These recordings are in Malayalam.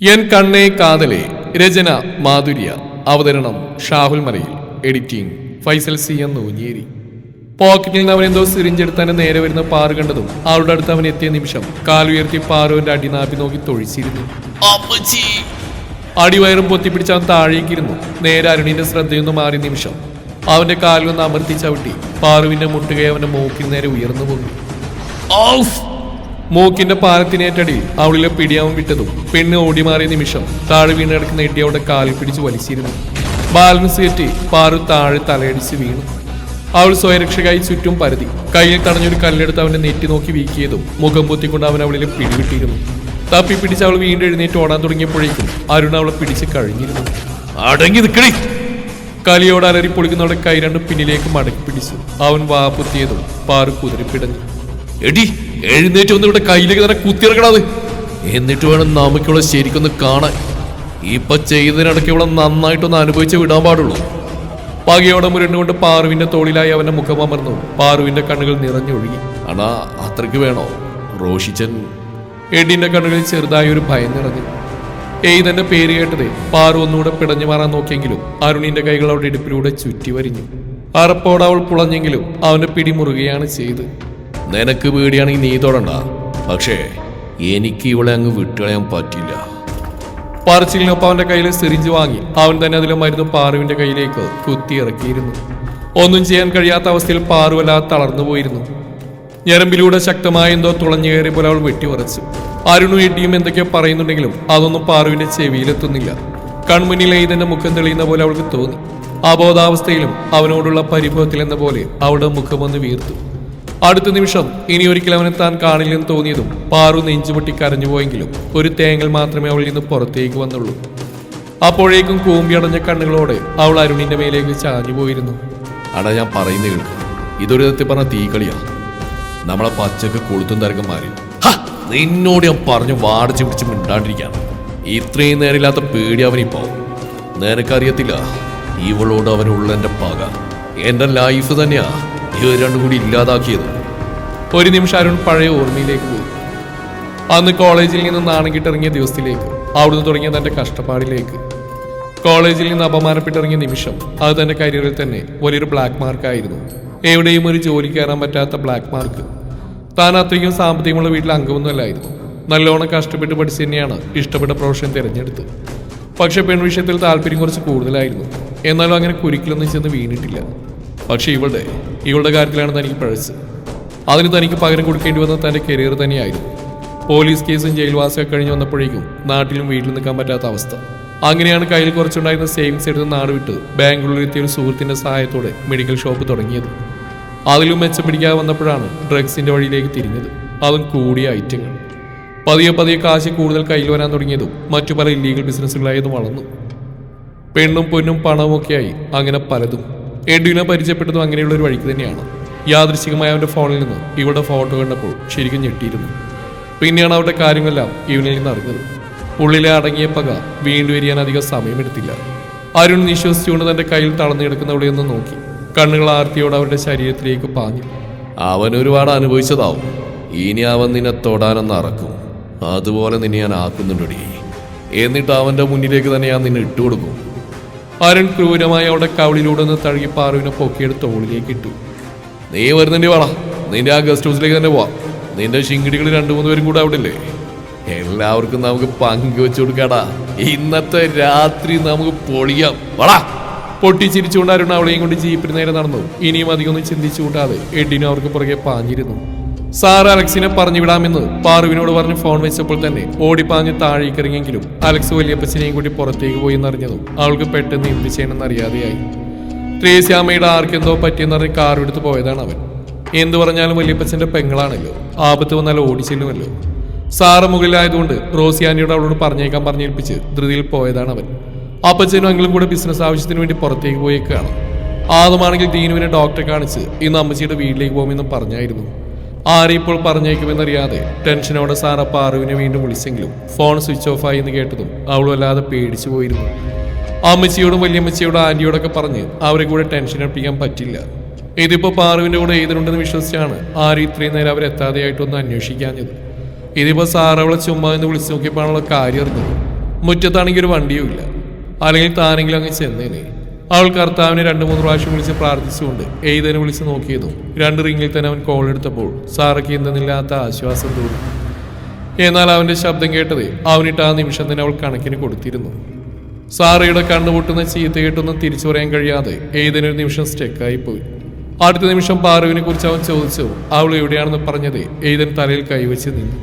എൻ കണ്ണേ കാതലെ രചന മാധുര്യ. അവതരണം Shahul Malayil. Editing Faisal C N Noonjeri. പോക്കറ്റിൽ നിന്ന് അവൻ എന്തോ സിറിഞ്ചെടുത്ത് തന്നെ നേരെ വരുന്ന പാറു കണ്ടതും അവളുടെ അടുത്ത് അവൻ എത്തിയ നിമിഷം കാലുയർത്തി പാറുവിന്റെ അടിനാപ്പി നോക്കി തൊഴിച്ചിരുന്നു. അടിവയറും പൊത്തിപ്പിടിച്ച് അവൻ താഴേക്കിരുന്നു നേരെ അരുണിന്റെ ശ്രദ്ധയൊന്ന് മാറിയ നിമിഷം അവന്റെ കാലൊന്ന് അമർത്തി ചവിട്ടി പാറുവിന്റെ മുട്ടുകയെ അവന്റെ മൂക്കിൽ നേരെ ഉയർന്നു പോയി ഔഫ്! മൂക്കിന്റെ പാലത്തിനേറ്റടി അവളിലെ പിടിയാവും വിട്ടതും. പെണ്ണ് ഓടി മാറിയ നിമിഷം താഴെ വീണ് കിടക്കുന്ന അവളുടെ കാലിൽ പിടിച്ച് വലിച്ചിരുന്നു. ബാലൻസ് കയറ്റി പാറു താഴെ തലയടിച്ച് വീണു. അവൾ സ്വയരക്ഷകായി ചുറ്റും പരതി. കയ്യിൽ തടഞ്ഞൊരു കല്ലെടുത്ത് അവനെ നെറ്റി നോക്കി വീക്കിയതും മുഖം പൊത്തിക്കൊണ്ട് അവൻ അവളിലെ പിടിവിട്ടിരുന്നു. തപ്പി പിടിച്ച് അവൾ വീണ്ടും എഴുന്നേറ്റ് ഓടാൻ തുടങ്ങിയപ്പോഴേക്കും അരുൺ അവളെ പിടിച്ച് കഴിഞ്ഞിരുന്നു. അടങ്ങി നിൽക്കണേ കലിയോട് അലറി പൊളിക്കുന്നവളുടെ കൈ രണ്ടും പിന്നിലേക്ക് മടക്കി പിടിച്ചു. അവൻ വാപ്പുത്തിയതും പാറു കുതിരിപ്പിടഞ്ഞു. എടി എഴുന്നേറ്റ് വന്ന് ഇവിടെ കയ്യിലേക്ക് തന്നെ കുത്തിയിറക്കണത്. എന്നിട്ട് വേണം നമുക്കിവിടെ ശരിക്കൊന്ന് കാണാൻ. ഇപ്പൊ ചെയ്തതിനിടയ്ക്ക് ഇവിടെ നന്നായിട്ടൊന്ന് അനുഭവിച്ച് വിടാൻ പാടുള്ളൂ. പകയോടെ മുരണ്ടുകൊണ്ട് പാറുവിന്റെ തോളിലായി അവന്റെ മുഖം അമർന്നു. പാറുവിന്റെ കണ്ണുകൾ നിറഞ്ഞൊഴുകി. അണാ അത്രയ്ക്ക് വേണോ? റോഷിച്ചൻ എഡിന്റെ കണ്ണുകളിൽ ചെറുതായി ഒരു ഭയം നിറഞ്ഞു. എയ്തന്റെ പേര് കേട്ടത് പാറു ഒന്നുകൂടെ പിടഞ്ഞു മാറാൻ നോക്കിയെങ്കിലും അരുണിന്റെ കൈകൾ അവളുടെ ഇടുപ്പിലൂടെ ചുറ്റി വരിഞ്ഞു. അറപ്പോടെ അവൾ പുളഞ്ഞെങ്കിലും അവന്റെ പിടി മുറുകയാണ് ചെയ്ത്. നിനക്ക് പേടിയാണെങ്കിൽ നീ തൊടണ്ട. പക്ഷേ എനിക്ക് ഇവളെ അങ്ങ് വിട്ടുകളയാൻ പറ്റില്ല. പറച്ചിലിനൊപ്പം അവന്റെ കയ്യിൽ സിറിഞ്ച് വാങ്ങി. അവൻ തന്നെ അതിലെ മരുന്ന് പാറുവിന്റെ കയ്യിലേക്ക് കുത്തി ഇറക്കിയിരുന്നു ഒന്നും ചെയ്യാൻ കഴിയാത്ത അവസ്ഥയിൽ പാറുവല്ലാതെ തളർന്നു പോയിരുന്നു. ഞരമ്പിലൂടെ ശക്തമായ എന്തോ തുളഞ്ഞു കയറി പോലെ അവൾ വെട്ടിവറച്ചു അരുണും ഇടിയും എന്തൊക്കെയോ പറയുന്നുണ്ടെങ്കിലും അതൊന്നും പാറുവിന്റെ ചെവിയിലെത്തുന്നില്ല. കൺമുന്നിൽ എയ്തന്റെ മുഖം തെളിയുന്ന പോലെ അവൾക്ക് തോന്നി. അബോധാവസ്ഥയിലും അവനോടുള്ള പരിഭവത്തിൽ എന്ന പോലെ അവളുടെ മുഖം ഒന്ന് വീർത്തു. അടുത്ത നിമിഷം ഇനി ഒരിക്കലും അവനെ താൻ കാണില്ലെന്ന് തോന്നിയതും പാറു നെഞ്ചുപൊട്ടി കരഞ്ഞുപോയെങ്കിലും ഒരു തേങ്ങൽ മാത്രമേ അവളിൽ നിന്ന് പുറത്തേക്ക് വന്നുള്ളൂ. അപ്പോഴേക്കും കൂമ്പിയടഞ്ഞ കണ്ണുകളോടെ അവൾ അരുണിന്റെ മേലേക്ക് ചാഞ്ഞു പോയിരുന്നു. അടാ ഞാൻ പറയുന്ന കേൾക്ക്. ഇതൊരു വിധത്തിൽ പറഞ്ഞ തീകളിയാ നമ്മളെ പച്ചക്ക് കൊളുത്തും തരകന്മാര് നിന്നോട് ഞാൻ പറഞ്ഞു വാടിച്ചു പിടിച്ച് മിണ്ടാണ്ടിരിക്കാണ് ഇത്രയും നേരമില്ലാത്ത പേടി അവനിപ്പോ. നിനക്കറിയത്തില്ല ഇവളോട് അവനുള്ള എന്റെ പക. എന്റെ ലൈഫ് തന്നെയാ. ഇവർ രണ്ടും കൂടി ഇല്ലാതാക്കിയത്. ഒരു നിമിഷം അരുൺ പഴയ ഓർമ്മയിലേക്ക് പോയി. അന്ന് കോളേജിൽ നിന്ന് നാണം കിട്ടിറങ്ങിയ ദിവസത്തിലേക്ക് അവിടുന്ന് തുടങ്ങിയ തന്റെ കഷ്ടപ്പാടിലേക്ക്. കോളേജിൽ നിന്ന് അപമാനപ്പെട്ടിറങ്ങിയ നിമിഷം അത് തന്റെ കരിയറിൽ തന്നെ വലിയൊരു ബ്ലാക്ക് മാർക്കായിരുന്നു എവിടെയും ഒരു ജോലി കയറാൻ പറ്റാത്ത ബ്ലാക്ക് മാർക്ക് താൻ അത്രയ്ക്കും സാമ്പത്തികമുള്ള വീട്ടിൽ അംഗമൊന്നുമല്ലായിരുന്നു. നല്ലോണം കഷ്ടപ്പെട്ട് പഠിച്ച് തന്നെയാണ് ഇഷ്ടപ്പെട്ട പ്രൊഫഷൻ തിരഞ്ഞെടുത്തത് പക്ഷെ പെൺവിഷയത്തിൽ താല്പര്യം കുറച്ച് കൂടുതലായിരുന്നു. എന്നാലും അങ്ങനെ കുരുക്കിലൊന്നും ചെന്ന് വീണിട്ടില്ല. പക്ഷെ ഇവളുടെ ഇവളുടെ കാര്യത്തിലാണ് തനിക്ക് പഴച്ച് അതിന് തനിക്ക് പകരം കൊടുക്കേണ്ടി വന്ന തന്റെ കരിയർ തന്നെയായിരുന്നു. പോലീസ് കേസും ജയിൽവാസമൊക്കെ കഴിഞ്ഞ് വന്നപ്പോഴേക്കും നാട്ടിലും വീട്ടിൽ നിൽക്കാൻ പറ്റാത്ത അവസ്ഥ. അങ്ങനെയാണ് കയ്യിൽ കുറച്ചുണ്ടായിരുന്ന സേവിങ്സ് എടുത്ത് നാട് വിട്ട് ബാംഗ്ലൂരിലെത്തിയ ഒരു സുഹൃത്തിന്റെ സഹായത്തോടെ മെഡിക്കൽ ഷോപ്പ് തുടങ്ങിയത്. അതിലും മെച്ചം പിടിക്കാതെ വന്നപ്പോഴാണ് ഡ്രഗ്സിന്റെ വഴിയിലേക്ക് തിരിഞ്ഞത്. അതും കൂടിയ ഐറ്റങ്ങൾ. പതിയെ പതിയെ കാശ് കൂടുതൽ കയ്യിൽ വരാൻ തുടങ്ങിയതും മറ്റു പല ഇല്ലീഗൽ ബിസിനസ്സുകളായതും വളർന്നു. പെണ്ണും പൊന്നും പണവും ഒക്കെയായി അങ്ങനെ പലതും എഡുവിനെ പരിചയപ്പെട്ടതും അങ്ങനെയുള്ള ഒരു വഴിക്ക് തന്നെയാണ്. യാദൃശികമായ അവന്റെ ഫോണിൽ നിന്ന് ഇവളുടെ ഫോട്ടോ കണ്ടപ്പോൾ ശരിക്കും ഞെട്ടിയിരുന്നു. പിന്നെയാണ് അവരുടെ കാര്യങ്ങളെല്ലാം ഇവനിൽ നിന്ന് അറിഞ്ഞത്. ഉള്ളിലെ അടങ്ങിയ പക വീണ്ടും എരിയാൻ അധികം സമയമെടുത്തില്ല. അരുൺ നിശ്വസിച്ചുകൊണ്ട് തന്റെ കയ്യിൽ തളർന്നു കിടക്കുന്നവിടെ ഒന്ന് നോക്കി. കണ്ണുകൾ ആർത്തിയോടെ അവരുടെ ശരീരത്തിലേക്ക് പാഞ്ഞു. അവൻ ഒരുപാട് അനുഭവിച്ചതാവും. ഇനി അവൻ നിന്നെ തൊടാനെന്ന് അറക്കും. അതുപോലെ നിന്നെ ഞാൻ ആക്കുന്നുണ്ടടി. എന്നിട്ട് അവന്റെ മുന്നിലേക്ക് തന്നെ ഞാൻ നിന്നെ ഇട്ടുകൊടുക്കും. അരുൺ ക്രൂരമായി അവിടെ കവളിലൂടെ നിന്ന് തഴുകി പാറുവിനെ പൊക്കിയെടുത്ത് തോളിലേക്ക് ഇട്ടു. നീ വരുന്നുണ്ട് വേണം നിന്റെ ആ ഗസ്റ്റ് ഹൗസിലേക്ക് തന്നെ പോവാം. നിന്റെ ശിങ്കിടികൾ രണ്ടു മൂന്ന് പേരും കൂടെ അവിടെ ഇല്ലേ എല്ലാവർക്കും നമുക്ക് പങ്കുവെച്ചു കൊടുക്കാടാ. ഇന്നത്തെ രാത്രി നമുക്ക് പൊളിയാം. വളാ. പൊട്ടിച്ചിരിച്ചുകൊണ്ട് അരുൺ അവളെയും കൊണ്ട് ജീപ്പിന് നേരെ നടന്നു. ഇനിയും അധികമൊന്നും ചിന്തിച്ചു കൂട്ടാതെ എഡിനും അവർക്ക് പുറകെ പാഞ്ഞിരുന്നു. സാർ അലക്സിനെ പറഞ്ഞു വിടാമെന്ന് പാറുവിനോട് പറഞ്ഞ് ഫോൺ വെച്ചപ്പോൾ തന്നെ ഓടിപ്പാഞ്ഞ് താഴേക്ക് ഇറങ്ങിയെങ്കിലും അലക്സ് വലിയപ്പച്ചനെയും കൂടി പുറത്തേക്ക് പോയി എന്നറിഞ്ഞതും അവൾക്ക് പെട്ടെന്ന് എന്ത് ചെയ്യണമെന്ന് അറിയാതെയായി ത്രേസ്യാമ്മയുടെ ആർക്കെന്തോ പറ്റിയെന്നറിഞ്ഞ് കാർ എടുത്ത് പോയതാണ് അവൻ. എന്തു പറഞ്ഞാലും വലിയപ്പച്ചന്റെ പെങ്ങളാണല്ലോ. ആപത്ത് വന്നാൽ ഓടിച്ചെല്ലുമല്ലോ സാറ് മുകളിലായതുകൊണ്ട് റോസിയാനിയോട് അവളോട് പറഞ്ഞേക്കാൻ പറഞ്ഞേൽപ്പിച്ച് ധൃതിയിൽ പോയതാണ് അവൻ. അപ്പച്ചനും എങ്കിലും കൂടെ ബിസിനസ് ആവശ്യത്തിന് വേണ്ടി പുറത്തേക്ക് പോയേക്കാണ്. ആദ്യമാണെങ്കിൽ ദീനുവിനെ ഡോക്ടറെ കാണിച്ച് ഇന്ന് അമ്മച്ചിയുടെ വീട്ടിലേക്ക് പോകുമെന്നും പറഞ്ഞായിരുന്നു. ആരെ ഇപ്പോൾ പറഞ്ഞേക്കുമെന്നറിയാതെ ടെൻഷനോടെ സാർ അപ്പ അറിവിനെ വീണ്ടും വിളിച്ചെങ്കിലും ഫോൺ സ്വിച്ച് ഓഫ് ആയി എന്ന് കേട്ടതും അവൾ വല്ലാതെ പേടിച്ചു പോയിരുന്നു. അമ്മച്ചിയോടും വലിയമ്മച്ചിയോടും ആന്റിയോടൊക്കെ പറഞ്ഞ് അവരെ കൂടെ ടെൻഷൻ ഒപ്പിക്കാൻ പറ്റില്ല. ഇതിപ്പോൾ പാറുവിന്റെ കൂടെ എഴുതുന്നുണ്ടെന്ന് വിശ്വസിച്ചാണ് ആരും ഇത്രയും നേരം അവരെത്താതെയായിട്ടൊന്ന് അന്വേഷിക്കാഞ്ഞത്. ഇതിപ്പോ സാറവളെ അവളെ ചുമ്മാ എന്ന് വിളിച്ചു നോക്കിയപ്പോഴാണുള്ള കാര്യം അറിഞ്ഞത്. മുറ്റത്താണെങ്കിൽ ഒരു വണ്ടിയും ഇല്ല അല്ലെങ്കിൽ താനെങ്കിലും അങ്ങ് ചെന്നേനെ. അവൾ കർത്താവിനെ രണ്ട് മൂന്ന് പ്രാവശ്യം വിളിച്ച് പ്രാർത്ഥിച്ചുകൊണ്ട് എയ്തനെ വിളിച്ച് നോക്കിയതും രണ്ട് റിങ്ങിൽ തന്നെ അവൻ കോൾ എടുത്തപ്പോൾ സാറയ്ക്ക് എന്തെന്നില്ലാത്ത ആശ്വാസം തോന്നി. എന്നാൽ അവന്റെ ശബ്ദം കേട്ടത് അവനിട്ട് ആ നിമിഷം തന്നെ അവൾ കണക്കിന് കൊടുത്തിരുന്നു. സാറയുടെ കണ്ണുപൊട്ടുന്ന ചീത്ത കേട്ടൊന്നും തിരിച്ചു പറയാൻ കഴിയാതെ ഏതൊരു നിമിഷം സ്റ്റെക്കായി പോയി. അടുത്ത നിമിഷം പാറുവിനെ കുറിച്ച് അവൻ ചോദിച്ചു അവൾ എവിടെയാണെന്ന് പറഞ്ഞത്? ഏതൻ തലയിൽ കൈവച്ച് നിന്നു.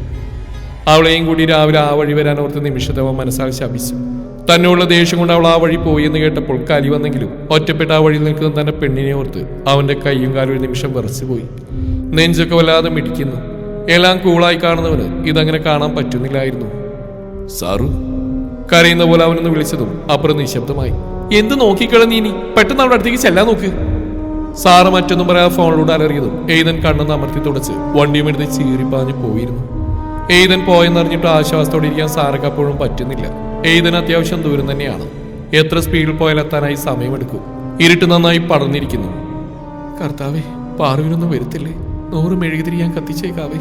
അവളെയും കൂടി രാവിലെ ആ വഴി വരാൻ ഓർത്ത നിമിഷത്തെ അവൻ മനസ്സാൽ ശപിച്ചു. തന്നെയുള്ള ദേഷ്യം കൊണ്ട് അവൾ ആ വഴി പോയി എന്ന് കേട്ടപ്പോൾ കലി വന്നെങ്കിലും ഒറ്റപ്പെട്ട ആ വഴിയിൽ നിൽക്കുന്ന തന്റെ പെണ്ണിനെ ഓർത്ത് അവന്റെ കൈയും കാലും ഒരു നിമിഷം വിറച്ചു പോയി നെഞ്ചൊക്കെ വല്ലാതെ മിടിക്കുന്നു. എല്ലാം കൂളായി കാണുന്നവന് ഇതങ്ങനെ കാണാൻ പറ്റുന്നില്ലായിരുന്നു. സാറു? കരയുന്ന പോലെ അവനൊന്ന് വിളിച്ചതും അപ്പുറം നിശബ്ദമായി. എന്ത് നോക്കിക്കളഞ്ഞീ നീ പെട്ടെന്ന് അവളുടെ അടുത്തേക്ക് ചെല്ലാൻ നോക്ക്. സാറ് മറ്റൊന്നും പറയാതെ ഫോണിലൂടെ അലറിയതും എയ്തൻ കണ്ണെന്ന് അമർത്തി തുടച്ച് വണ്ടിയും എടുത്ത് ചീറിപ്പാഞ്ഞ് പോയിരുന്നു. എയ്തൻ പോയെന്നറിഞ്ഞിട്ട് ആശ്വാസത്തോടെ ഇരിക്കാൻ സാറൊക്കെ അപ്പോഴും പറ്റുന്നില്ല. എയ്തൻ അത്യാവശ്യം ദൂരം തന്നെയാണ്. എത്ര സ്പീഡിൽ പോയാൽ എത്താനായി സമയമെടുക്കും. ഇരുട്ട് നന്നായി പടർന്നിരിക്കുന്നു. കർത്താവേ പാറുവിനൊന്നും വരുത്തില്ലേ? നൂറ് മെഴുകുതിരി ഞാൻ കത്തിച്ചേക്കാവേ.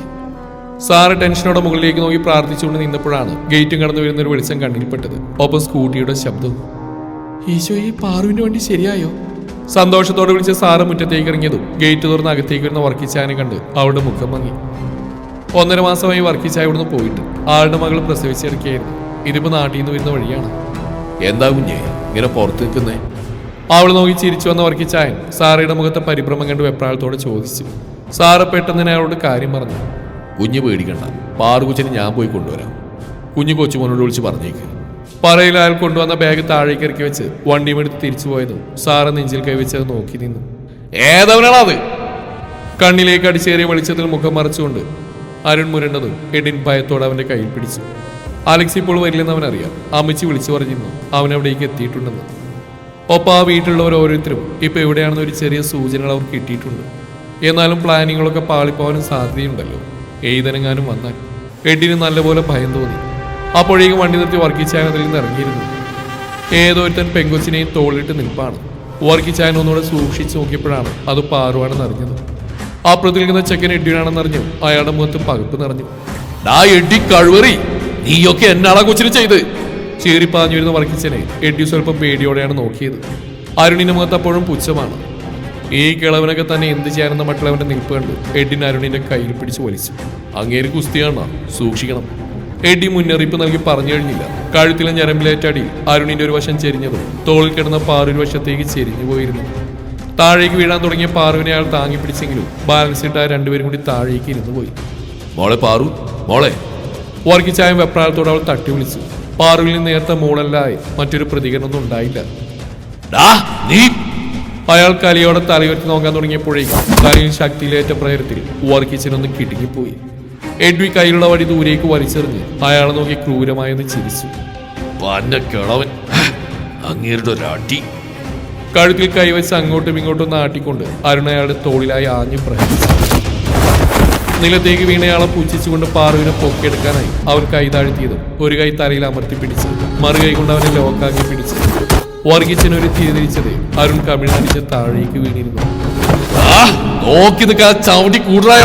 സാറ് ടെൻഷനോടെ മുകളിലേക്ക് നോക്കി പ്രാർത്ഥിച്ചുകൊണ്ട് നിന്നപ്പോഴാണ് ഗേറ്റും കടന്നു വരുന്ന ഒരു വെളിച്ചം കണ്ണിൽപ്പെട്ടത്. ഒപ്പം സ്കൂട്ടിയുടെ ശബ്ദവും. ഈശോ ഈ പാറുവിന്റെ വണ്ടി ശരിയായോ? സന്തോഷത്തോടെ വിളിച്ച് സാറ് മുറ്റത്തേക്ക് ഇറങ്ങിയതും ഗേറ്റ് തുറന്ന് അകത്തേക്ക് വരുന്ന വർക്കിച്ചാനെ കണ്ട് അവളുടെ മുഖം മങ്ങി. ഒന്നര മാസമായി വർക്കിച്ചായ ഇവിടുന്ന് പോയിട്ട് ആളുടെ മകൾ പ്രസവിച്ചെടുക്കുകയായിരുന്നു. ഇതിപ്പോ നാട്ടിൽ നിന്ന് വരുന്ന വഴിയാണ്. എന്താ കുഞ്ഞേ ഇങ്ങനെ പുറത്ത് നിൽക്കുന്നേ? അവൾ നോക്കി ചിരിച്ചു വന്ന വർക്കിച്ചായൻ സാറയുടെ മുഖത്തെ പരിഭ്രമം കണ്ട് വെപ്രാളത്തോടെ ചോദിച്ചു. സാറ് പെട്ടെന്ന് അയാളോട് കാര്യം പറഞ്ഞു. കുഞ്ഞ് പേടിക്കണ്ട പാറുകുച്ചിന് ഞാൻ പോയി കൊണ്ടുവരാം. കുഞ്ഞു കൊച്ചുമോനോട് വിളിച്ച് പറഞ്ഞേക്ക്. പറയിൽ അയാൾ കൊണ്ടുവന്ന ബാഗ് താഴേക്ക് ഇറക്കി വെച്ച് വണ്ടിയും എടുത്ത് തിരിച്ചു പോയതും സാറ് നെഞ്ചിൽ കൈവച്ച് അത് നോക്കി നിന്നു. ഏതവനാണത്? കണ്ണിലേക്ക് അടിച്ചേറിയ വെളിച്ചത്തിൽ മുഖം മറച്ചുകൊണ്ട് അരുൺ മുരണ്ടതും എഡിൻ ഭയത്തോടെ അവന്റെ കയ്യിൽ പിടിച്ചു. അലക്സ് ഇപ്പോൾ വരില്ലെന്ന് അവനറിയാം. അമ്മച്ചി വിളിച്ചു പറഞ്ഞിരുന്നു അവൻ അവിടേക്ക് എത്തിയിട്ടുണ്ടെന്ന്. ഒപ്പം ആ വീട്ടിലുള്ളവർ ഓരോരുത്തരും ഇപ്പൊ എവിടെയാണെന്ന് ഒരു ചെറിയ സൂചനകൾ അവർക്ക് കിട്ടിയിട്ടുണ്ട്. എന്നാലും പ്ലാനിങ്ങുകളൊക്കെ പാളിപ്പോവാനും സാധ്യതയുണ്ടല്ലോ. എഴുതനെങ്ങാനും വന്നാൽ. എഡിന് നല്ലപോലെ ഭയം തോന്നി. അപ്പോഴേക്കും വണ്ടി നിർത്തി വർക്കിച്ചാൻ അതിൽ നിന്ന് ഇറങ്ങിയിരുന്നു. ഏതോരുത്തൻ പെങ്കൊച്ചിനെയും തോളിട്ട് നിൽപ്പാണ്. വർക്കിച്ചാൻ ഒന്നുകൂടെ സൂക്ഷിച്ചു നോക്കിയപ്പോഴാണ് അത് പാറുവാണെന്ന് അറിഞ്ഞത്. ആ നിൽക്കുന്ന ചെക്കൻ എഡിയാണെന്ന് അറിഞ്ഞു അയാളുടെ മുഖത്ത് പകപ്പ് നിറഞ്ഞു. ഡാ എഡി കഴിവറി! നീയൊക്കെ എന്നാളാ കൊച്ചിന് ചെയ്ത്? ചീറിപ്പാഞ്ഞു വരുന്ന വർക്കിച്ചനെ എഡ്യു സ്വല്പം പേടിയോടെയാണ് നോക്കിയത്. അരുണിന്റെ മുഖത്ത് അപ്പോഴും പുച്ഛമാണ്. ഈ കിളവനൊക്കെ തന്നെ എന്ത് ചെയ്യാനെന്ന മറ്റുള്ളവന്റെ നിൽപ്പ് കണ്ട് എഡിൻ അരുണിന്റെ കയ്യിൽ പിടിച്ച് വലിച്ചു. അങ്ങേര് കുസ്തിയാണോ സൂക്ഷിക്കണം. എഡി മുന്നറിയിപ്പ് നൽകി പറഞ്ഞു കഴിഞ്ഞില്ല. കഴുത്തിലെ ഞരമ്പിലേറ്റടി അരുണിന്റെ ഒരു വശം ചെരിഞ്ഞതും തോളിൽ കിടന്ന പാറൊരു വശത്തേക്ക് ചെരിഞ്ഞു പോയിരുന്നു. താഴേക്ക് വീഴാൻ തുടങ്ങിയ പാറുവിനെ അയാൾ താങ്ങി പിടിച്ചെങ്കിലും ബാലൻസ് ഇട്ട ആ രണ്ടുപേരും കൂടി താഴേക്ക് ഇരുന്നു പോയി. മോളെ പാറു മോളെ. വർക്കിച്ചായ വെപ്രാളത്തോടെ അവൾ തട്ടി വിളിച്ചു പാറുവിൽ നിന്ന് നേരത്തെ മൂളല്ലായി മറ്റൊരു പ്രതികരണമൊന്നും ഉണ്ടായില്ല. നീ. അയാൾ കലിയോടെ തലയുറ്റി നോക്കാൻ തുടങ്ങിയപ്പോഴേക്കും കലിയിൽ ശക്തിയിലേറ്റ പ്രേരത്തിൽ വർക്കിച്ചനൊന്ന് കിടുങ്ങിപ്പോയി. എഡ്വി കയ്യിലുള്ള വടി ദൂരേക്ക് വലിച്ചെറിഞ്ഞ് അയാളെ നോക്കി ക്രൂരമായൊന്ന് ചിരിച്ചു. കിളവൻ. അങ്ങേരുടെ ഒരാട്ടി. കഴുത്തിൽ കൈവച്ച് അങ്ങോട്ടും ഇങ്ങോട്ടും നാട്ടിക്കൊണ്ട് അരുൺ അയാളുടെ തോളിലായി ആഞ്ഞു പ്രഹരിച്ചു. നിലത്തേക്ക് വീണയാളെ പൂച്ഛിച്ചുകൊണ്ട് പാറുവിനെ പൊക്കിയെടുക്കാനായി അവൻ കൈ താഴ്ത്തിയതും ഒരു കൈ തലയിൽ അമർത്തി പിടിച്ചു മറു കൈ കൊണ്ട് അവനെ ലോക്കാക്കി പിടിച്ചു വർഗീച്ചൻ ഒരു തീരിച്ചത് അരുൺ കമിഴ്ന്നടിച്ച് താഴേക്ക് വീണിരുന്നു. ചവിട്ടി കൂടുതലായ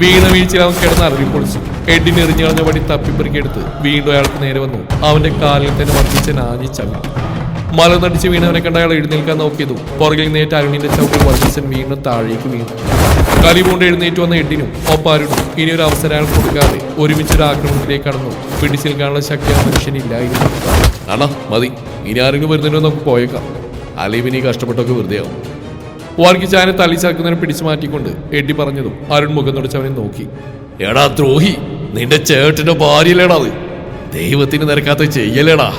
വീണ വീഴ്ചയിൽ അവൻ കിടന്ന് അറിവി പൊളിച്ചു. എഡിന് എറിഞ്ഞു കളഞ്ഞ വടി തപ്പിപ്പെറുക്കിയെടുത്ത് വീണ്ടും അയാൾക്ക് നേരെ വന്നു. അവന്റെ കാലിൽ തന്നെ വർദ്ധിച്ച നാഞ്ഞി ചവി മലനടിച്ച് വീണവനെ കണ്ട അയാൾ എഴുന്നേൽക്കാൻ നോക്കിയതും പുറകിൽ നേറ്റ് അരുണിന്റെ ചവിട്ടിൽ വർദ്ധിച്ചൻ വീണ്ടും താഴേക്ക് വീണു. കലിമൂണ്ട് എഴുന്നേറ്റ് വന്ന എഡിനും ഒപ്പാരുനും ഇനി ഒരു അവസരം കൊടുക്കാതെ ഒരുമിച്ച് ഒരു ആക്രമണത്തിലേക്ക് കടന്നു. പിടിച്ചിൽ കാണുന്ന ശക്തി ആ മനുഷ്യനില്ലായിരുന്നു. ആണോ? മതി. ഇനി ആരെങ്കിലും വരുന്നതിനോ നമുക്ക് പോയേക്കാം. അല്ലെങ്കിൽ ഇനി കഷ്ടപ്പെട്ടൊക്കെ വെറുതെ ആവും വർഗിച്ചാനെ തള്ളി ചേർക്കുന്നതിനെ പിടിച്ചു മാറ്റിക്കൊണ്ട് എഡി പറഞ്ഞതും അരുൺ മുഖം തുടച്ച് അവനെ നോക്കി. എടാ ദ്രോഹി നിന്റെ ചേട്ടന്റെ ഭാര്യയിലേടാ അത്? ദൈവത്തിന് നിരക്കാത്ത ചെയ്യലേടാ.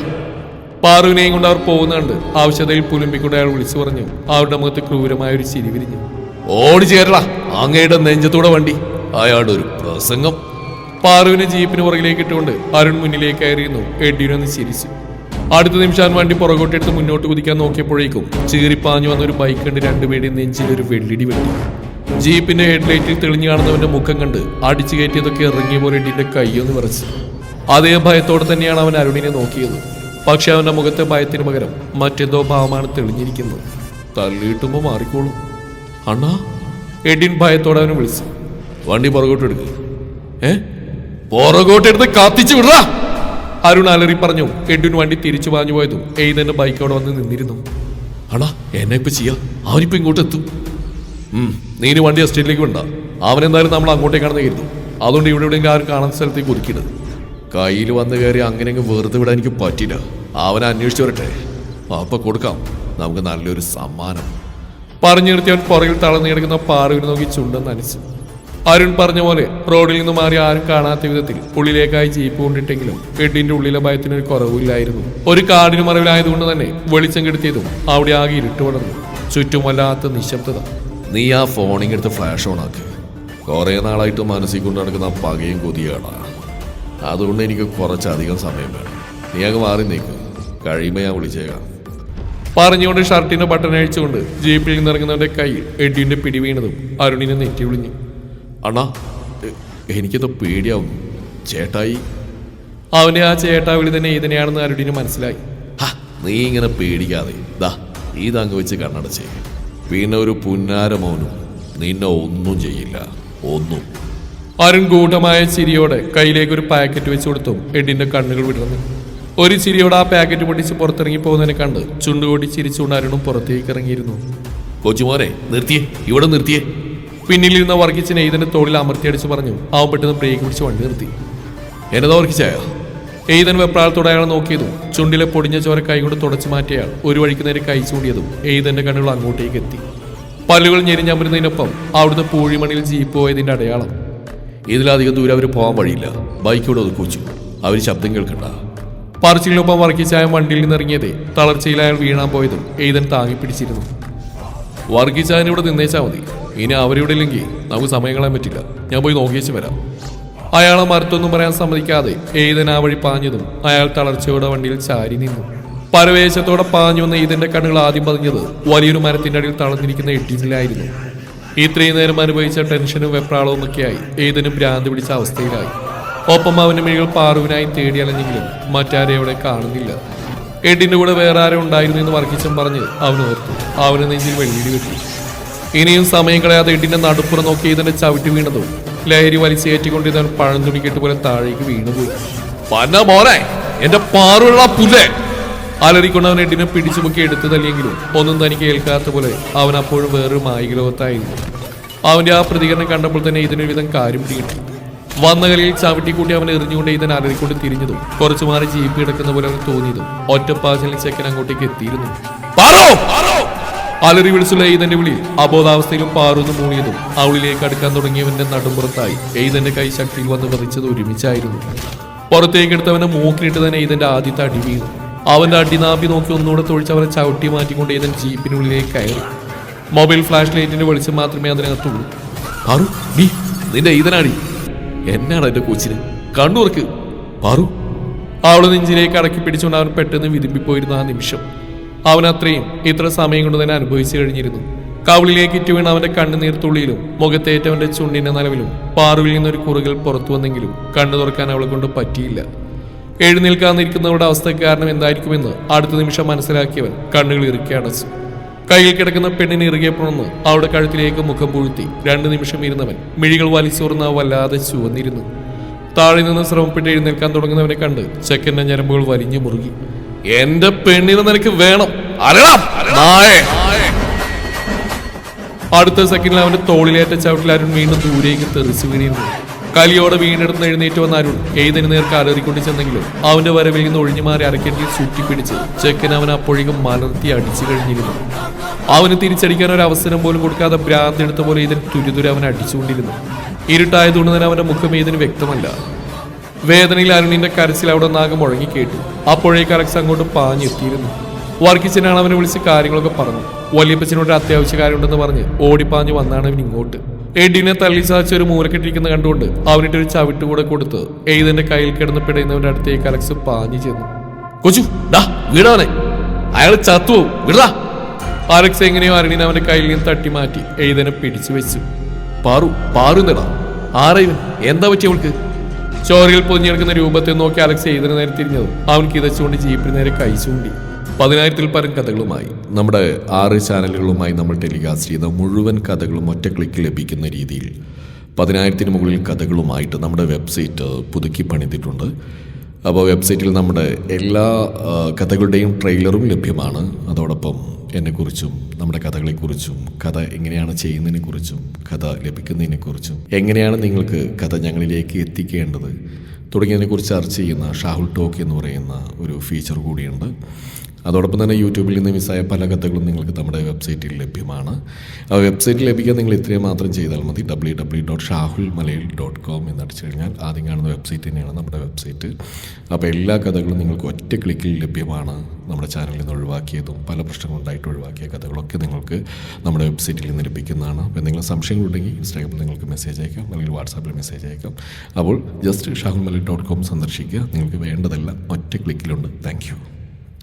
പാറുവിനെയും കൊണ്ട് അവർ പോകുന്നുണ്ട് ആവശ്യതയിൽ പുലുമ്പിക്കൊണ്ട് അയാൾ വിളിച്ചു പറഞ്ഞു. അവരുടെ മുഖത്ത് ക്രൂരമായ ഒരു ചിരി വിരിഞ്ഞു. ഓടി ചേരടാ അങ്ങയുടെ നെഞ്ചത്തൂടെ വണ്ടി. അയാളുടെ ഒരു പ്രസംഗം. പാറുവിനെ ജീപ്പിന് പുറകിലേക്ക് ഇട്ടുകൊണ്ട് അരുൺ മുന്നിലേക്ക് കയറിയിരുന്നു. എഡിനൊന്ന് ചിരിച്ചു. അടുത്ത നിമിഷം വണ്ടി പുറകോട്ടെടുത്ത് മുന്നോട്ട് കുതിക്കാൻ നോക്കിയപ്പോഴേക്കും ചീറിപ്പാഞ്ഞു വന്ന ഒരു ബൈക്ക് കണ്ട് രണ്ടുപേരുടെയും നെഞ്ചിൽ ഒരു വെള്ളിടി വെട്ടി. ജീപ്പിന്റെ ഹെഡ്ലൈറ്റിൽ തെളിഞ്ഞു കാണുന്നവന്റെ മുഖം കണ്ട് അടിച്ചു കയറ്റിയതൊക്കെ ഇറങ്ങിയ പോലെ എഡിന്റെ കൈയൊന്ന് വിറച്ചു. അതേ ഭയത്തോടെ തന്നെയാണ് അവൻ അരുണിനെ നോക്കിയത്. പക്ഷെ അവന്റെ മുഖത്തെ ഭയത്തിന് പകരം മറ്റെന്തോ ഭാവമാണ് തെളിഞ്ഞിരിക്കുന്നത്. തള്ളിയിട്ടുമ്പോ മാറിക്കോളും. അണ്ണാ എഡിൻ ഭയത്തോടെ അവനെ വിളിച്ചു. വണ്ടി പുറകോട്ട് എടുക്കുക ഏ? പുറകോട്ട് എടുത്ത് കാത്തിച്ചു വിടാ അരുൺ അലറി പറഞ്ഞു എഡിൻ വണ്ടി തിരിച്ചു പാഞ്ഞു പോയതും എയ്തന്റെ ബൈക്ക് അവിടെ വന്ന് നിന്നിരുന്നു. അണാ എന്നെ ഇപ്പൊ ചെയ്യാ. അവനിപ്പോ ഇങ്ങോട്ട് എത്തും. ഉം, നീ ഇനി വണ്ടി എസ്റ്റേറ്റിലേക്ക് വേണ്ട അവനെന്തായാലും നമ്മൾ അങ്ങോട്ടേക്കാണെന്ന് കരുതും. അതുകൊണ്ട് ഇവിടെ എവിടെയെങ്കിലും ആരും കാണാൻ സ്ഥലത്തേക്ക് ഒതുക്കിയിടും കയ്യിൽ വന്ന് കയറി അങ്ങനെ അങ്ങ് വെറുതെ വിടാൻ എനിക്ക് പറ്റില്ല അവനെ അന്വേഷിച്ചു വരട്ടെ. അപ്പൊ കൊടുക്കാം. നമുക്ക് നല്ലൊരു സമ്മാനം. പറഞ്ഞു നിർത്തി അവൻ പുറകിൽ തളർന്നു കിടക്കുന്ന പാറുവിനെ നോക്കി ചുണ്ടെന്ന് നനച്ചു അരുൺ പറഞ്ഞ പോലെ റോഡിൽ നിന്ന് മാറി ആരും കാണാത്ത വിധത്തിൽ ഉള്ളിലേക്കായി ജീപ്പ് കൊണ്ടിട്ടെങ്കിലും എഡിന്റെ ഉള്ളിലെ ഭയത്തിന് ഒരു കുറവില്ലായിരുന്നു ഒരു കാടിന് മറവിലായതുകൊണ്ട് തന്നെ വെളിച്ചം കെടുത്തിയതും അവിടെ ആകെ ഇരുട്ട് വളർന്നു ചുറ്റും വല്ലാത്ത നിശബ്ദത. നീ ആ ഫോണിങ് എടുത്ത് ഫ്ലാഷ് ഓൺ ആക്കി. കുറെ നാളായിട്ട് മനസ്സിൽ കൊണ്ട് നടക്കുന്ന പകയും കൊതിയാണ്. അതുകൊണ്ട് എനിക്ക് കുറച്ചധികം സമയം വേണം. നീ അങ്ങ് മാറി നിൽക്കും. കഴിയുമ്പോൾ ഞാൻ വിളിച്ചേക്കാം. പറഞ്ഞുകൊണ്ട് ഷർട്ടിന്റെ ബട്ടൺ അഴിച്ചുകൊണ്ട് ജീപ്പിൽ നിന്നിറങ്ങുന്നവന്റെ കൈ എഡിന്റെ പിടി വീണതും അരുണിനെ നെറ്റി വിളിഞ്ഞു. അണ്ണാ എ- എനിക്കത് പേടിയാവും. ചേട്ടായി. അവന്റെ ആ ചേട്ടാ വിളി തന്നെ ഇതിനെയാണെന്ന് അരുണിന് മനസ്സിലായി. "ഹ, നീ ഇങ്ങനെ പേടിക്കാതെ. ദാ ഇതങ്ങ് വെച്ച് കണ്ണടച്ചേ. പിന്നെ ഒരു പുന്നാര മൗനം നിന്നെ ഒന്നും ചെയ്യില്ല. ഒന്നും. അരുൺ ഗൂഢമായ ചിരിയോടെ കയ്യിലേക്ക് ഒരു പാക്കറ്റ് വെച്ച് കൊടുത്തും എഡിന്റെ കണ്ണുകൾ വിടർന്നു. ഒരു ചിരിയോടെ ആ പാക്കറ്റ് പൊട്ടിച്ച് പുറത്തിറങ്ങി പോകുന്നതിനെ കണ്ട് ചുണ്ടുകൂടി ചിരിച്ചുകൊണ്ട് അരുണും പുറത്തേക്ക് ഇറങ്ങിയിരുന്നു. കൊച്ചുമോനെ നിർത്തിയേ ഇവിടെ നിർത്തിയേ. പിന്നിലിരുന്ന വർഗിച്ചിനെ ഇതിന്റെ തോളിൽ അമർത്തിയടിച്ച് പറഞ്ഞു അവൻ പെട്ടെന്ന് ബ്രേക്ക് പിടിച്ച് വണ്ടി നിർത്തി. എന്നതാ വർഗിച്ചായ എയ്തൻ വെപ്രാളത്തോടെ അയാൾ നോക്കിയതും ചുണ്ടിലെ പൊടിഞ്ഞ ചോര കൈകൊണ്ട് തുടച്ചു മാറ്റിയയാൾ ഒരു വഴിക്ക് നേരെ കൈ ചൂണ്ടിയതും എയ്തന്റെ കണ്ണുകൾ അങ്ങോട്ടേക്ക് എത്തി. പല്ലുകൾ ഞെരിഞ്ഞമരുന്നതിനൊപ്പം അവിടുന്ന് പൂഴിമണിയിൽ ജീപ്പ് പോയതിന്റെ അടയാളം. ഇതിലധികം ദൂരം അവർ പോകാൻ വഴിയില്ല. ബൈക്കോട് ഒതുക്കുച്ചു അവർ ശബ്ദം കേൾക്കണ്ട. പറച്ചിലിനൊപ്പം വർഗീസായ വണ്ടിയിൽ നിന്ന് ഇറങ്ങിയതേ തളർച്ചയിൽ അയാൾ വീണാൻ പോയതും എയ്തൻ താങ്ങി പിടിച്ചിരുന്നു. വർഗീച്ചായൻ ഇവിടെ നിന്നേച്ചാൽ മതി. ഇനി അവരിവിടെ ഇല്ലെങ്കിൽ നമുക്ക് സമയം കളയാൻ പറ്റില്ല. ഞാൻ പോയി നോക്കിയേച്ച് വരാം. അയാളെ മറുത്തൊന്നും പറയാൻ സമ്മതിക്കാതെ എയ്തൻ ആ വഴി പാഞ്ഞതും അയാൾ തളർച്ചയോടെ വണ്ടിയിൽ ചാരി നിന്നു. പരവേശത്തോടെ പാഞ്ഞു വന്ന ഈതന്റെ കണ്ണുകൾ ആദ്യം പതിഞ്ഞത് വലിയൊരു മരത്തിന്റെ അടിയിൽ തളർന്നിരിക്കുന്ന എട്ടീനിലായിരുന്നു ഇത്രയും നേരം അനുഭവിച്ച ടെൻഷനും വെപ്രാളവും ഒക്കെയായി ഏതിനും ഭ്രാന്തി പിടിച്ച അവസ്ഥയിലായി. ഒപ്പം അവന്റെ മിഴികൾ പാറുവിനായി തേടി അലഞ്ഞെങ്കിലും മറ്റാരെ അവിടെ കാണുന്നില്ല. എഡിന്റെ കൂടെ വേറെ ആരും ഉണ്ടായിരുന്നു എന്ന് വർക്കിച്ചൻ പറഞ്ഞ് അവൻ ഓർത്തു. അവന് നെഞ്ചിൽ വെള്ളിയിടി കിട്ടി. ഇനിയും സമയം കളയാതെ എഡിന്റെ നടുപ്പുറം നോക്കി ഇതിന്റെ ചവിട്ടി വീണതും? ലഹരി വലിച്ചേറ്റിക്കൊണ്ടിരുന്നവൻ പഴം തുണിക്കെട്ട് പോലെ താഴേക്ക് വീണുപോയി. പന്ന മോനെ എന്റെ പാറുള്ള പുല്ലേ! അലറിക്കൊണ്ട് അവൻ എഡിനെ പിടിച്ചു എടുത്തു തല്ലിയെങ്കിലും ഒന്നും തനിക്ക് ഏൽക്കാത്ത പോലെ അവൻ അപ്പോഴും വേറൊരു മായിക ലോകത്തായിരുന്നു ആ പ്രതികരണം കണ്ടപ്പോൾ തന്നെ ഇതിനൊരുവിധം കാര്യം പിടികിട്ടി. വന്ന കലയിൽ ചവിട്ടിക്കൂട്ടി അവൻ എറിഞ്ഞുകൊണ്ട് ഇതിനെ അലറിക്കൊണ്ട് തിരിഞ്ഞതും കുറച്ചു മാറി ജീപ്പ് കിടക്കുന്ന പോലെ അവന് തോന്നിയതും ഒറ്റപ്പാചലിൽ ചെക്കൻ അങ്ങോട്ടേക്ക് എത്തിയിരുന്നു! അലറി വിളിച്ചുള്ള എയ്തന്റെ വിളി അബോധാവസ്ഥയിലും പാറുന്നു മൂളിയതും അവളിലേക്ക് അടുക്കാൻ തുടങ്ങിയവന്റെ നടുമ്പുറത്തായി എയ്തന്റെ കൈ ശക്തിയിൽ വന്ന് പതിച്ചത് ഒരുമിച്ചായിരുന്നു. പുറത്തേക്കെടുത്തവനെ മൂക്കിനിട്ട് തന്നെ എയ്തന്റെ ആദ്യത്തെ അടി വീണു. അവന്റെ അടിനാഭി നോക്കി ഒന്നുകൂടെ തൊഴിച്ച് അവനെ ചവിട്ടി മാറ്റിക്കൊണ്ട് ഏതൻ ജീപ്പിനുള്ളിലേക്ക് കയറി. മൊബൈൽ ഫ്ലാഷ് ലൈറ്റിന്റെ വെളിച്ചം മാത്രമേ അതിനകത്തുള്ളൂ. നിന്റെ ഈതനാടി. എന്നാണ് എന്റെ കൊച്ചിന്? കണ്ണൂർക്ക്. പാറു. അവൾ നെഞ്ചിലേക്ക് അടക്കി പിടിച്ചുകൊണ്ട് അവൻ പെട്ടെന്ന് വിരുമ്പിപ്പോയിരുന്ന ആ നിമിഷം. അവൻ അത്രയും ഇത്ര സമയം കൊണ്ട് തന്നെ അനുഭവിച്ചു കഴിഞ്ഞിരുന്നു. കവിളിലേക്ക് ഇറ്റു വീണ അവന്റെ കണ്ണുനീർത്തുള്ളിയിലും മുഖത്തേറ്റവന്റെ ചുണ്ടിന്റെ നനവിലും പാറുവിൽ നിന്നൊരു കുറുകൽ പുറത്തു വന്നെങ്കിലും കണ്ണു തുറക്കാൻ അവളെ കൊണ്ട് പറ്റിയില്ല. എഴുന്നേൽക്കാന്നിരിക്കുന്നവരുടെ അവസ്ഥ കാരണം എന്തായിരിക്കുമെന്ന് അടുത്ത നിമിഷം മനസ്സിലാക്കിയവൻ കണ്ണുകൾ ഇറുക്കി അടച്ചു. കയ്യിൽ കിടക്കുന്ന പെണ്ണിനെ ഇറുകെ പുണർന്ന് അവളുടെ കഴുത്തിലേക്ക് മുഖം പൂഴ്ത്തി രണ്ടു നിമിഷം ഇരുന്നവൻ മിഴികൾ വലിച്ചോർന്ന വല്ലാതെ ചുവന്നിരുന്നു. താഴെ നിന്ന് ശ്രമപ്പെട്ട് എഴുന്നേൽക്കാൻ തുടങ്ങുന്നവനെ കണ്ട് ചെക്കന്റെ ഞരമ്പുകൾ വലിഞ്ഞു മുറുകി. എന്റെ പെണ്ണിനെ നിനക്ക് വേണം. അടുത്ത സെക്കൻഡിൽ അവന്റെ തോളിലേറ്റ ചവിട്ടിൽ അരുൺ വീണ്ടും ദൂരേക്ക് തെറിച്ചു വീണിരുന്നു. കലിയോടെ വീണ്ടെടുത്ത് എഴുന്നേറ്റ് വന്ന അരുൺ ഏതിന് നേർക്ക് അലറിക്കൊണ്ട് ചെന്നെങ്കിലും അവന്റെ വരവിൽ നിന്ന് ഒഴിഞ്ഞു മാറി അരക്കെട്ടിൽ ചുറ്റിപ്പിടിച്ച് ചെക്കൻ അവൻ അപ്പോഴേക്കും മലർത്തി അടിച്ചു കഴിഞ്ഞിരുന്നു. അവന് തിരിച്ചടിക്കാൻ ഒരു അവസരം പോലും കൊടുക്കാതെ ഭ്രാന്തി എടുത്ത പോലെ ഇതിന് തുരിതുര അവൻ അടിച്ചുകൊണ്ടിരുന്നു. ഇരുട്ടായതുകൊണ്ട് തന്നെ അവന്റെ മുഖം ഇതിന് വ്യക്തമല്ല. വേദനയിൽ അരുണിന്റെ കരച്ചിൽ അവിടെ നാഗം മുഴങ്ങി കേട്ടു അപ്പോഴേക്ക് അലക്സ് അങ്ങോട്ട് പാഞ്ഞെത്തിയിരുന്നു. വർക്കിച്ചനാണ് അവനെ വിളിച്ച് കാര്യങ്ങളൊക്കെ പറഞ്ഞു. വലിയപ്പച്ചനോട് അത്യാവശ്യ കാര്യമുണ്ടെന്ന് പറഞ്ഞ് ഓടിപ്പാഞ്ഞ് വന്നാണ് അവൻ ഇങ്ങോട്ട്. എഡിനെ തള്ളി സാധിച്ച ഒരു മൂലക്കെട്ടിരിക്കുന്ന കണ്ടുകൊണ്ട് അവനിട്ട് ഒരു ചവിട്ട് കൂടെ കൊടുത്ത് എയ്തിന്റെ കയ്യിൽ കിടന്ന് പിടയുന്നവന്റെ അടുത്തേക്ക് അലക്സ് പാഞ്ഞു ചെന്നു. കൊച്ചു ഡാ വീടാനെ അയാൾ ചത്തു വിടാ അലക്സ് എങ്ങനെയോ അരണിനെ അവന്റെ കയ്യിൽ നിന്ന് തട്ടി മാറ്റി എയ്തനെ പിടിച്ചു വെച്ചു. പാറു പാറു എന്നടാ. ആരാ എന്താ പറ്റി അവൾക്ക്? ചോരയിൽ പൊതിഞ്ഞെടുക്കുന്ന രൂപത്തെ നോക്കി അലക്സ് എയ്തിന് നേരെ തിരിഞ്ഞത് അവൻ കിതച്ചുകൊണ്ട് ജീപ്പിന് നേരെ കൈ ചൂണ്ടി. പതിനായിരത്തിൽ പരം കഥകളുമായി നമ്മുടെ ആറ് ചാനലുകളുമായി നമ്മൾ ടെലികാസ്റ്റ് ചെയ്ത മുഴുവൻ കഥകളും ഒറ്റ ക്ലിക്ക് ലഭിക്കുന്ന രീതിയിൽ പതിനായിരത്തിന് മുകളിൽ കഥകളുമായിട്ട് നമ്മുടെ വെബ്സൈറ്റ് പുതുക്കി പണിതിട്ടുണ്ട്. അപ്പോൾ വെബ്സൈറ്റിൽ നമ്മുടെ എല്ലാ കഥകളുടെയും ട്രെയിലറും ലഭ്യമാണ്. അതോടൊപ്പം എന്നെക്കുറിച്ചും നമ്മുടെ കഥകളെക്കുറിച്ചും കഥ എങ്ങനെയാണ് ചെയ്യുന്നതിനെക്കുറിച്ചും കഥ ലഭിക്കുന്നതിനെക്കുറിച്ചും എങ്ങനെയാണ് നിങ്ങൾക്ക് കഥ ഞങ്ങളിലേക്ക് എത്തിക്കേണ്ടത് തുടങ്ങിയതിനെക്കുറിച്ച് ചർച്ച ചെയ്യുന്ന ഷാഹുൽ ടോക്ക് എന്ന് പറയുന്ന ഒരു ഫീച്ചർ കൂടിയുണ്ട്. അതോടൊപ്പം തന്നെ യൂട്യൂബിൽ നിന്ന് മിസ്സായ പല കഥകളും നിങ്ങൾക്ക് നമ്മുടെ വെബ്സൈറ്റിൽ ലഭ്യമാണ്. ആ വെബ്സൈറ്റിൽ ലഭിക്കാൻ നിങ്ങൾ ഇത്രയും മാത്രം ചെയ്താൽ മതി. ഡബ്ല്യൂ ഡബ്ല്യൂ ഡോട്ട് ഷാഹുൽ മലയിൽ ഡോട്ട് കോം എന്നടിച്ചു കഴിഞ്ഞാൽ ആദ്യം കാണുന്ന വെബ്സൈറ്റ് തന്നെയാണ് നമ്മുടെ വെബ്സൈറ്റ്. അപ്പോൾ എല്ലാ കഥകളും നിങ്ങൾക്ക് ഒറ്റ ക്ലിക്കിൽ ലഭ്യമാണ് നമ്മുടെ ചാനലിൽ നിന്ന് ഒഴിവാക്കിയതും പല പ്രശ്നങ്ങളുണ്ടായിട്ട് ഒഴിവാക്കിയ കഥകളൊക്കെ നിങ്ങൾക്ക് നമ്മുടെ വെബ്സൈറ്റിൽ നിന്ന് ലഭിക്കുന്നതാണ്. അപ്പോൾ എന്തെങ്കിലും സംശയങ്ങളുണ്ടെങ്കിൽ ഇൻസ്റ്റാഗ്രാമിൽ നിങ്ങൾക്ക് മെസ്സേജ് അയക്കാം അല്ലെങ്കിൽ വാട്സാപ്പിൽ മെസ്സേജ് അയക്കാം. അപ്പോൾ ജസ്റ്റ് ഷാഹുൽ മലയിൽ ഡോട്ട് കോം സന്ദർശിക്കുക. നിങ്ങൾക്ക് വേണ്ടതെല്ലാം ഒറ്റ ക്ലിക്കിലുണ്ട്. താങ്ക്